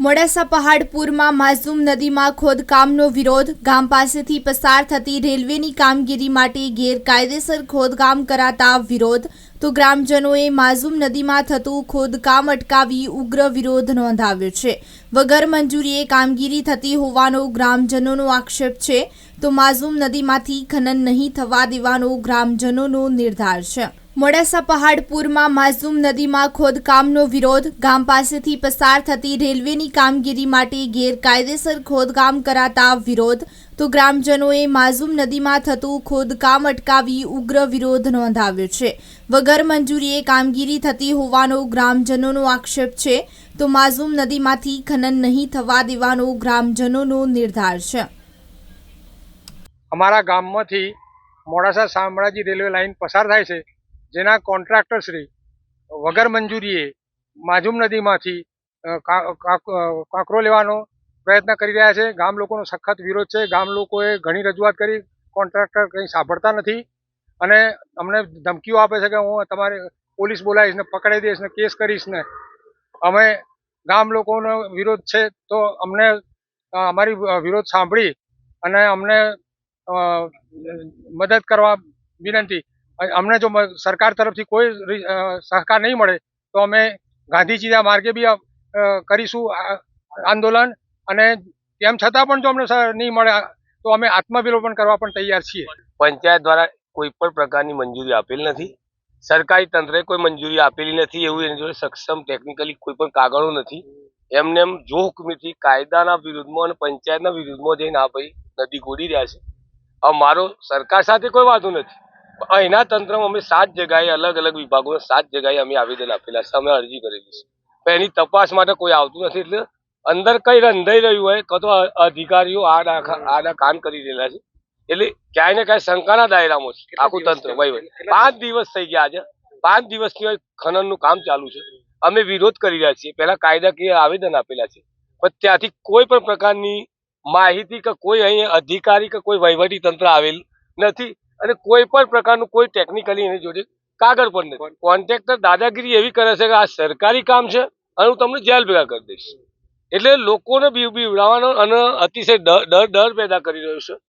મોડાસા પહાડપુરમાં માઝુમ નદીમાં ખોદકામનો વિરોધ. ગામ પાસેથી પસાર થતી રેલવેની કામગીરી માટે ગેરકાયદેસર ખોદકામ કરાતા વિરોધ. તો ગ્રામજનોએ માઝુમ નદીમાં થતું ખોદકામ અટકાવી ઉગ્ર વિરોધ નોંધાવ્યો છે. વગર મંજૂરીએ કામગીરી થતી હોવાનો ગ્રામજનોનો આક્ષેપ છે. તો માઝુમ નદીમાંથી ખનન નહીં થવા દેવાનો ગ્રામજનોનો નિર્ધાર છે. મોડાસા પહાડપુરમાં માઝુમ નદીમાં ખોદકામનો વિરોધ. ગામ પાસેથી પસાર થતી રેલવેની કામગીરી માટે ગેરકાયદેસર ખોદકામ કરાતા વિરોધ. તો ગ્રામજનોએ માઝુમ નદીમાં થતું ખોદકામ અટકાવી ઉગ્ર વિરોધ નોંધાવ્યો છે. વગર મંજૂરીએ કામગીરી થતી હોવાનો ગ્રામજનોનો આક્ષેપ છે. તો માઝુમ નદીમાંથી ખનન નહીં થવા દેવાનો ગ્રામજનોનો નિર્ધાર છે. અમારા ગામમાંથી મોડાસા શામળાજી રેલવે લાઇન પસાર થાય છે. જેના કોન્ટ્રાક્ટર શ્રી વગર મંજૂરીએ માજુમ નદીમાંથી કાંકરો લેવાનો પ્રયત્ન કરી રહ્યા છે. ગામ લોકોનો સખત વિરોધ છે. ગામ લોકોએ ઘણી રજૂઆત કરી. કોન્ટ્રાક્ટર કંઈ સાંભળતા નથી. અને અમને ધમકીઓ આપે છે કે હું તમારે પોલીસ બોલાવીશ ને પકડાઈ દઈશ ને કેસ કરીશ ને. અમે ગામ લોકોનો વિરોધ છે તો અમને અમારી વિરોધ સાંભળી અને અમને મદદ કરવા વિનંતી. અમને જો સરકાર તરફથી કોઈ સહકાર નહીં મળે, તો અમે ગાંધીજીના માર્ગે બી કરીશું આંદોલન. અને તેમ છતાં પણ જો અમને નહીં મળે તો અમે આત્મવિલોપન કરવા પણ તૈયાર છીએ. પંચાયત દ્વારા કોઈ પણ પ્રકારની મંજૂરી આપેલ નથી. સરકારી તંત્રે કોઈ મંજૂરી આપેલી નથી એવું એની જોડે સક્ષમ ટેકનિકલી કોઈ પણ કાગળો નથી. એમને એમ જો હુકમીથી કાયદાના વિરુદ્ધમાં અને પંચાયતના વિરુદ્ધમાં જઈને આ ભાઈ નદી ગોડી રહ્યા છે. હવે મારો સરકાર સાથે કોઈ વાંધો નથી. અહીંના તંત્રમાં અમે સાત જગાએ અલગ અલગ વિભાગોમાં સાત જગ્યાએ અમે આવેદન આપેલા છે અમે અરજી કરેલી છે. પણ એની તપાસ માટે કોઈ આવતું નથી એટલે અંદર કઈ રંધાઈ રહ્યું હોય કાં તો અધિકારીઓ આના કામ કરી રહેલા છે. એટલે ક્યાંય ને ક્યાંય શંકાના દાયરામાં છે આખું તંત્ર વહીવટ. પાંચ દિવસ થઈ ગયા આજે. પાંચ દિવસથી ખનનનું કામ ચાલુ છે. અમે વિરોધ કરી રહ્યા છીએ. પહેલા કાયદાકીય આવેદન આપેલા છે. પણ ત્યાંથી કોઈ પણ પ્રકારની માહિતી કે કોઈ અહીં અધિકારી કે કોઈ વહીવટી તંત્ર આવેલ નથી. અને કોઈ પણ પ્રકારનું કોઈ ટેકનિકલી એની જોડે કાગળ પણ નથી. કોન્ટ્રાક્ટર દાદાગીરી એવી કરે છે કે આ સરકારી કામ છે અને હું તમને જેલ ભેગા કરી દઈશ. એટલે લોકોને બી બીવડાવવાનો અને અતિશય ડર ડર પેદા કરી રહ્યો છે.